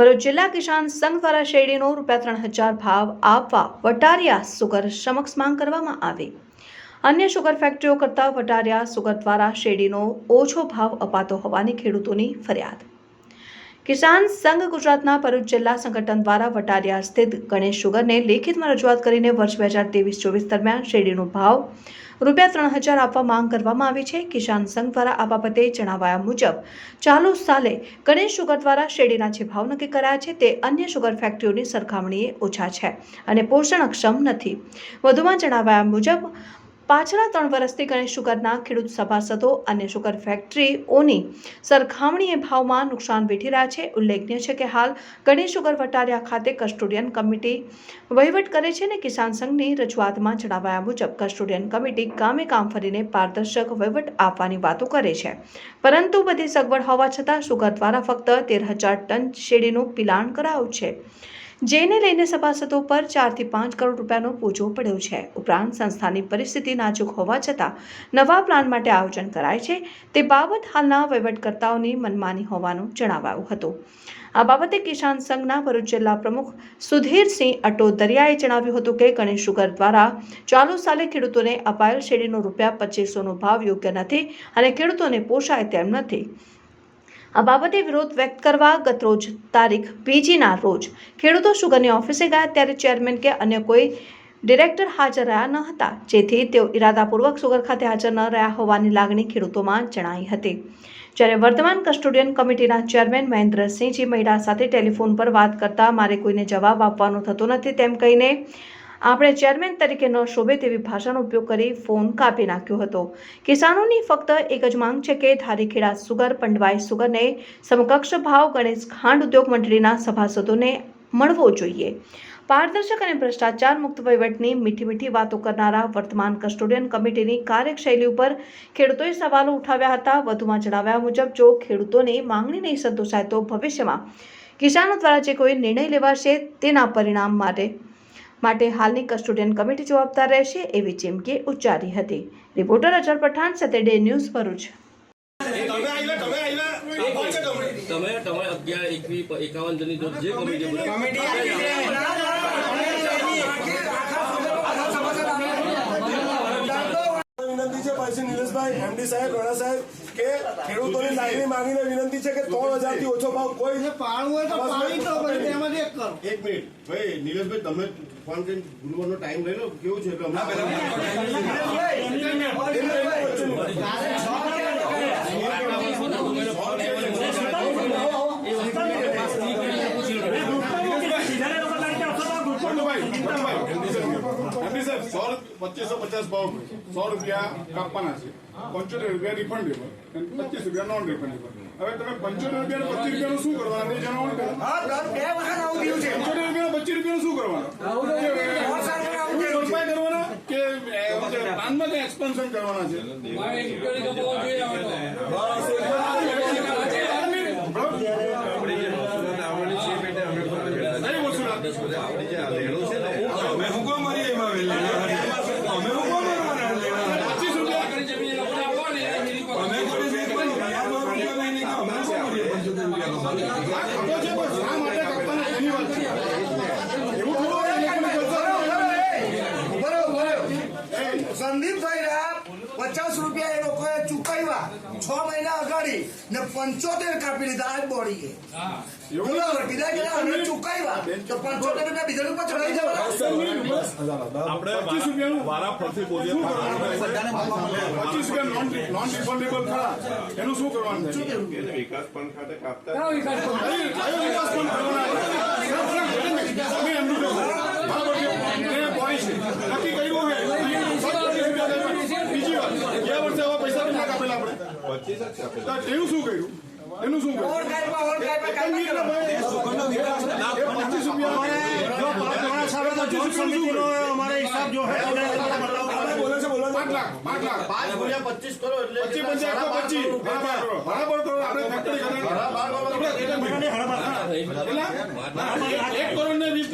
ભરૂચ જિલ્લા કિસાન સંઘ દ્વારા શેરડીનો રૂપિયા ત્રણ હજાર ભાવ આપવા વટારિયા સુગર સમક્ષ માંગ કરવામાં આવી. અન્ય સુગર ફેક્ટરીઓ કરતાં વટારિયા સુગર દ્વારા શેરડીનો ઓછો ભાવ અપાતો હોવાની ખેડૂતોની ફરિયાદ. કિસાન સંઘ ગુજરાતના ભરૂચ જિલ્લા સંગઠન દ્વારા વટારિયા સ્થિત ગણેશ સુગરને લેખિતમાં રજૂઆત કરીને વર્ષ બે હજાર ત્રેવીસ ચોવીસ દરમિયાન શેરડીનો ભાવ રૂપિયા ત્રણ હજાર આપવા માંગ કરવામાં આવી છે. કિસાન સંઘ દ્વારા આ બાબતે જણાવાયા મુજબ, ચાલુ સાલે ગણેશ સુગર દ્વારા શેરડીના જે ભાવ નક્કી કરાયા છે તે અન્ય સુગર ફેક્ટરીઓની સરખામણીએ ઓછા છે અને પોષણક્ષમ નથી. વધુમાં જણાવાયા મુજબ પાછલા ત્રણ વર્ષથી ગણેશ સુગરના ખેડૂત સભાસદો અને સુગર ફેક્ટરીઓની સરખામણીએ ભાવમાં નુકસાન વેઠી રહ્યા છે. ઉલ્લેખનીય છે કે હાલ ગણેશ સુગર વટારિયા ખાતે કસ્ટોડિયન કમિટી વહીવટ કરે છે અને કિસાન સંઘની રજૂઆતમાં જણાવાયા મુજબ કસ્ટોડિયન કમિટી ગામે કામ ફરીને પારદર્શક વહીવટ આપવાની વાતો કરે છે. પરંતુ બધી સગવડ હોવા છતાં શુગર દ્વારા ફક્ત તેર હજાર ટન શેરડીનું પિલાણ કરાયું છે. જેને લઈને સભાસદો પર ચારથી પાંચ કરોડ રૂપિયાનો બોજો પડ્યો છે. ઉપરાંત સંસ્થાની પરિસ્થિતિ નાજુક હોવા છતાં નવા પ્લાન માટે આયોજન કરાય છે તે બાબત હાલના વહીવટકર્તાઓની મનમાની હોવાનું જણાવાયું હતું. આ બાબતે કિસાન સંઘના ભરૂચ જિલ્લા પ્રમુખ સુધીરસિંહ અટોદરિયાએ જણાવ્યું હતું કે ગણેશ શુગર દ્વારા ચાલુ સાલે ખેડૂતોને અપાયેલ શેરડીનો રૂપિયા પચીસોનો ભાવ યોગ્ય નથી અને ખેડૂતોને પોષાય તેમ નથી. આ બાબતે વિરોધ વ્યક્ત કરવા ગતરોજ તારીખ બીજીના રોજ ખેડૂતો સુગરની ઓફિસે ગયા ત્યારે ચેરમેન કે અન્ય કોઈ ડિરેક્ટર હાજર રહ્યા ન હતા, જેથી તેઓ ઇરાદાપૂર્વક સુગર ખાતે હાજર ન રહ્યા હોવાની લાગણી ખેડૂતોમાં જણાઈ હતી. જ્યારે વર્તમાન કસ્ટોડિયન કમિટીના ચેરમેન મહેન્દ્રસિંહજી મહિડા સાથે ટેલિફોન પર વાત કરતા મારે કોઈને જવાબ આપવાનો થતો નથી તેમ કહીને આપણે ચેરમેન તરીકે ન શોભે તેવી ભાષાનો ઉપયોગ કરી ફોન કાપી નાખ્યો હતો. કિસાનોની ફક્ત એક જ માંગ છે કે ધારીખેડા સુગર, પંડવાઈ સુગરને સમકક્ષ ભાવ ગણેશ ખાંડ ઉદ્યોગ મંડળીના સભાસદોને મળવો જોઈએ. પારદર્શક અને ભ્રષ્ટાચાર મુક્ત વહીવટની મીઠી મીઠી વાતો કરનારા વર્તમાન કસ્ટોડિયન કમિટીની કાર્યશૈલી ઉપર ખેડૂતોએ સવાલો ઉઠાવ્યા હતા. વધુમાં જણાવ્યા મુજબ, જો ખેડૂતોની માંગણી નહીં સંતોષાય તો ભવિષ્યમાં કિસાનો દ્વારા જે કોઈ નિર્ણય લેવાશે તેના પરિણામ માટે માટે હાલની કસ્ટોડિયન કમિટી જવાબદાર રહેશે એવી ચીમકી ઉચ્ચારી હતી reporter Azhar Pathan Saturday news Bharuch તમે અગિયાર એકવી એકાવન જણની જે કમિટી છે પછી નિલેશભાઈ એમડી સાહેબ રાણા સાહેબ કે ખેડૂતોની લાગણી માંગીને વિનંતી છે કે ત્રણ હજારથી ઓછો ભાવ કોઈ પાડવું હોય તો પાણી તો એક કરો. એક મિનિટ. ભાઈ નિલેશભાઈ તમે ફોન કરીને ગુરુવારનો ટાઈમ લઈ લો. કેવું છે? એટલે હમણાં એમની સાહેબ સો પચીસો પચાસ ભાવ સો રૂપિયા કાપવાના છે. પંચોતેર રૂપિયા રિફંડેબલ અને પચીસ રૂપિયા નોન રિફંડેબલ હવે તમે પંચોતેર રૂપિયા પચીસ રૂપિયાનું શું કરવાનું એ જણાવો ને પંચોતેર રૂપિયા પચીસ રૂપિયાનું શું કરવાનું? ભરપાઈ કરવાના? કે પ્લાનમાં એક્સપેન્શન કરવાના છે નહીં વસૂલાત. પચીસ રૂપિયા આ ખબર છે પણ શા માટે કાપવાના એની વાત છે એવું થોડું હોય એ લોકોને જલસા બરોબર સંદીપભાઈ ના પચાસ રૂપિયા એ લોકોએ ચૂકવ્યા છ મહિના અગાડી ને પંચોતેર કાપી લીધા. આજ બોડીએ બરાબર બીજા કેટલા અમે ચૂકવ્યા તો પંચોતેર રૂપિયા બીજા ઉપર ચડાવી દેવાના. આપણે પચીસ રૂપિયાનું? વારા ફરતી બોલીએ પચીસ રૂપિયા નોન નોન રિફંડેબલ ખરા. એનું શું કરવાનું? વિકાસ પણ ખાતે કાપતા કયો વિકાસ પણ કરવાના તમે એમનું કહો. બરાબર છે? એ બોડી છે. નક્કી કર્યું હોય સત્તર રૂપિયા દેવાના. બીજી વાત ગયા વર્ષે આવા પૈસા કેટલા કાપેલા આપણે પચીસ જ છે. તો એનું શું કર્યું? એનું શું કર્યું? અમારે હિસાબ જો પાંચ લાખ પાંચ લાખ. પાંચ ગુણ્યા પચીસ કરો એટલે પચીસ પંચાયત તો પચીસ. બરાબર કરો બરાબર આપણે ફેક્ટરી એક કરોડ